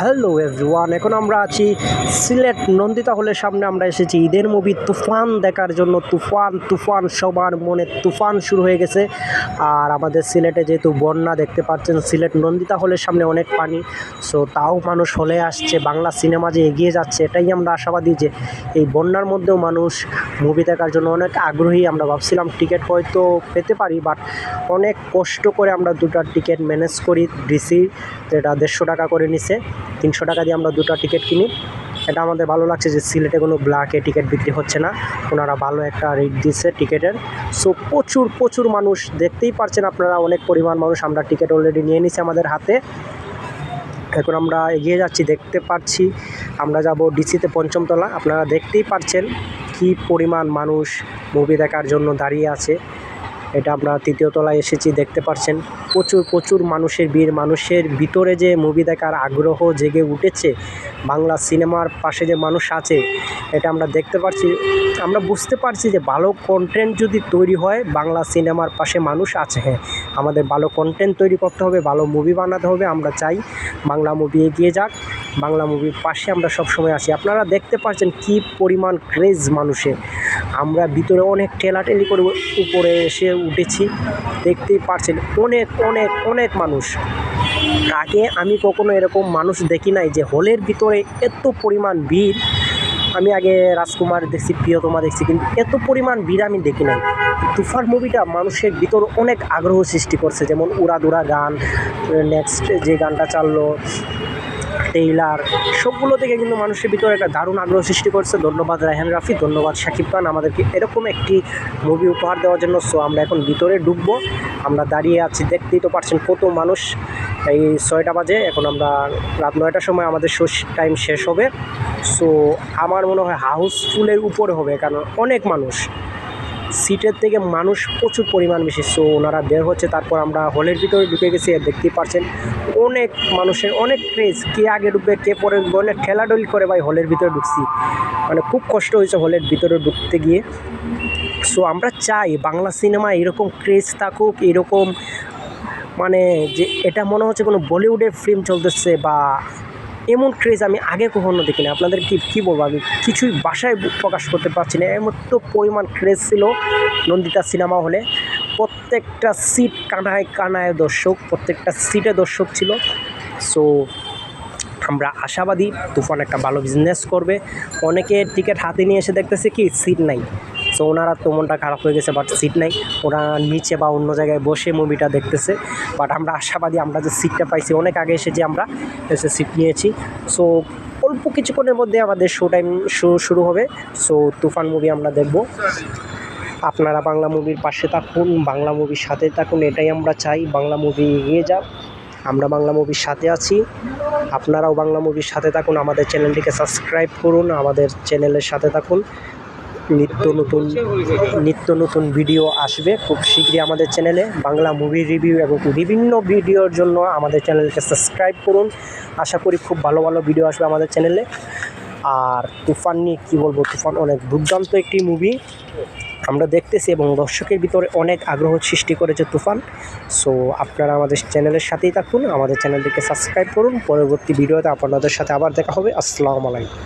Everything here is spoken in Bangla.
হ্যালো এভরিওয়ান, এখন আমরা আছি সিলেট নন্দিতা হলের সামনে। আমরা এসেছি ঈদের মুভি তুফান দেখার জন্য। তুফান তুফান, সবার মনে তুফান শুরু হয়ে গেছে। আর আমাদের সিলেটে যেহেতু বন্যা, দেখতে পাচ্ছেন সিলেট নন্দিতা হলের সামনে অনেক পানি। সো তাও মানুষ হলে আসছে, বাংলা সিনেমা যে এগিয়ে যাচ্ছে, এটাই আমরা আশাবাদী যে এই বন্যার মধ্যেও মানুষ মুভি দেখার জন্য অনেক আগ্রহী। আমরা ভাবছিলাম টিকিট হয়তো পেতে পারি বাট অনেক কষ্ট করে আমরা দুটো টিকিট ম্যানেজ করি। ডিসি যেটা দেড়শো টাকা করে নিছে। তিনশো টাকা দিয়ে আমরা দুটো টিকিট কিনি। এটা আমাদের ভালো লাগছে যে সিলেটে কোনো ব্ল্যাকে টিকিট বিক্রি হচ্ছে না। ওনারা ভালো একটা রেট দিচ্ছে টিকিটের সো প্রচুর প্রচুর মানুষ দেখতেই পারছেন আপনারা, অনেক পরিমাণ মানুষ আমরা টিকিট অলরেডি নিয়ে নিছি আমাদের হাতে। এখন আমরা এগিয়ে যাচ্ছি, দেখতে পাচ্ছি আমরা যাব ডিসিতে পঞ্চমতলা আপনারা দেখতেই পাচ্ছেন কি পরিমাণ মানুষ মুভি দেখার জন্য দাঁড়িয়ে আছে। এটা আমরা তৃতীয় তলায় এসেছি, দেখতে পাচ্ছেন। প্রচুর প্রচুর মানুষের ভিড়। মানুষের ভিতরে যে মুভি দেখার আগ্রহ জেগে উঠেছে, বাংলা সিনেমার পাশে যে মানুষ আছে, এটা আমরা দেখতে পাচ্ছি আমরা বুঝতে পারছি যে ভালো কন্টেন্ট যদি তৈরি হয়, বাংলা সিনেমার পাশে মানুষ আছে হ্যাঁ। আমাদের ভালো কন্টেন্ট তৈরি করতে হবে, ভালো মুভি বানাতে হবে। আমরা চাই বাংলা মুভি এগিয়ে যাক। বাংলা মুভির পাশে আমরা সবসময় আছি। আপনারা দেখতে পাচ্ছেন কি পরিমাণ ক্রেজ মানুষের। আমরা ভিতরে অনেক ঠেলাঠেলি করে উপরে এসে উঠেছি। দেখতেই পারছেন অনেক অনেক অনেক মানুষ। আগে আমি কখনো এরকম মানুষ দেখি নাই যে হলের ভিতরে এত পরিমাণ ভিড়। আমি আগে রাজকুমার দেখছি, প্রিয়তমা দেখছি, কিন্তু এত পরিমাণ ভিড় আমি দেখি নাই। তুফার মুভিটা মানুষের ভিতর অনেক আগ্রহ সৃষ্টি করছে। যেমন উড়াদুরা গান নেক্সট যে গানটা চাললো টেইলার সবগুলো থেকে কিন্তু মানুষের ভিতরে একটা দারুণ আগ্রহ সৃষ্টি করছে। ধন্যবাদ রায়হান রাফি, ধন্যবাদ শাকিব খান। আমাদেরকে এরকম একটি মুভি উপহার দেওয়ার জন্য। সো আমরা এখন ভিতরে ঢুকবো। আমরা দাঁড়িয়ে আছি, দেখতেই তো পারছেন কত মানুষ। এই ছয়টা বাজে, এখন আমরা রাত নয়টার সময় আমাদের শো টাইম শেষ হবে। সো আমার মনে হয় হাউসফুলের উপরে হবে, কারণ অনেক মানুষ। সিটের থেকে মানুষ প্রচুর পরিমাণ বেশি। সো ওনারা বের হচ্ছে, তারপর আমরা হলের ভিতরে ঢুকে গেছি দেখতেই পারছেন অনেক মানুষের, অনেক ক্রেজ কে আগে ঢুকবে, কে পরে ঢুকবে, অনেক ঠেলাডলি করে ভাই হলের ভিতরে ঢুকছি। মানে খুব কষ্ট হয়েছে হলের ভিতরে ঢুকতে গিয়ে। সো আমরা চাই বাংলা সিনেমা এরকম ক্রেজ থাকুক, এরকম মানে যে, এটা মনে হচ্ছে কোনো বলিউডের ফিল্ম চলতেছে বা এমন ক্রেজ আমি আগে কখনো দেখিনি। আপনাদের কি, কী বলব? আমি কিছুই বাসায় প্রকাশ করতে পারছি না। এমন তো পরিমাণ ক্রেজ ছিল নন্দিতা সিনেমা হলে। প্রত্যেকটা সিট কানায় কানায় দর্শক, প্রত্যেকটা সিটে দর্শক ছিল। সো আমরা আশাবাদী, তুফান একটা ভালো বিজনেস করবে। অনেকে টিকিট হাতে নিয়ে এসে দেখতেছে কি সিট নাই। সো ওনারা তো মনটা খারাপ হয়ে গেছে বাট সিট নাই। ওরা নিচে বা অন্য জায়গায় বসে মুভিটা দেখতেছে। বাট আমরা আশাবাদী, আমরা যে সিটটা পাইছি, অনেক আগে এসে যে আমরা এসে সিট নিয়েছি। সো অল্প কিছুক্ষণের মধ্যে আমাদের শো টাইম শো, শুরু হবে। সো তুফান মুভি আমরা দেখব। আপনারা বাংলা মুভির পাশে থাকুন, বাংলা মুভির সাথে থাকুন, এটাই আমরা চাই। বাংলা মুভি এগিয়ে যাক। আমরা বাংলা মুভির সাথে আছি। আপনারাও বাংলা মুভির সাথে থাকুন। আমাদের চ্যানেলটিকে সাবস্ক্রাইব করুন। আমাদের চ্যানেলের সাথে থাকুন। নিত্য নতুন নিত্য নতুন ভিডিও আসবে। খুব শীঘ্রই আমাদের চ্যানেলে বাংলা মুভি রিভিউ এবং বিভিন্ন ভিডিওর জন্য আমাদের চ্যানেলকে সাবস্ক্রাইব করুন। আশা করি খুব ভালো ভালো ভিডিও আসবে আমাদের চ্যানেলে আর তুফান নিয়ে কী বলব, তুফান অনেক দুর্দান্ত একটি মুভি আমরা দেখতেছি এবং দর্শকের ভিতরে অনেক আগ্রহ সৃষ্টি করেছে তুফান। সো আপনারা আমাদের চ্যানেলের সাথেই থাকুন, আমাদের চ্যানেলটিকে সাবস্ক্রাইব করুন। পরবর্তী ভিডিওতে আপনাদের সাথে আবার দেখা হবে। আসসালামু আলাইকুম।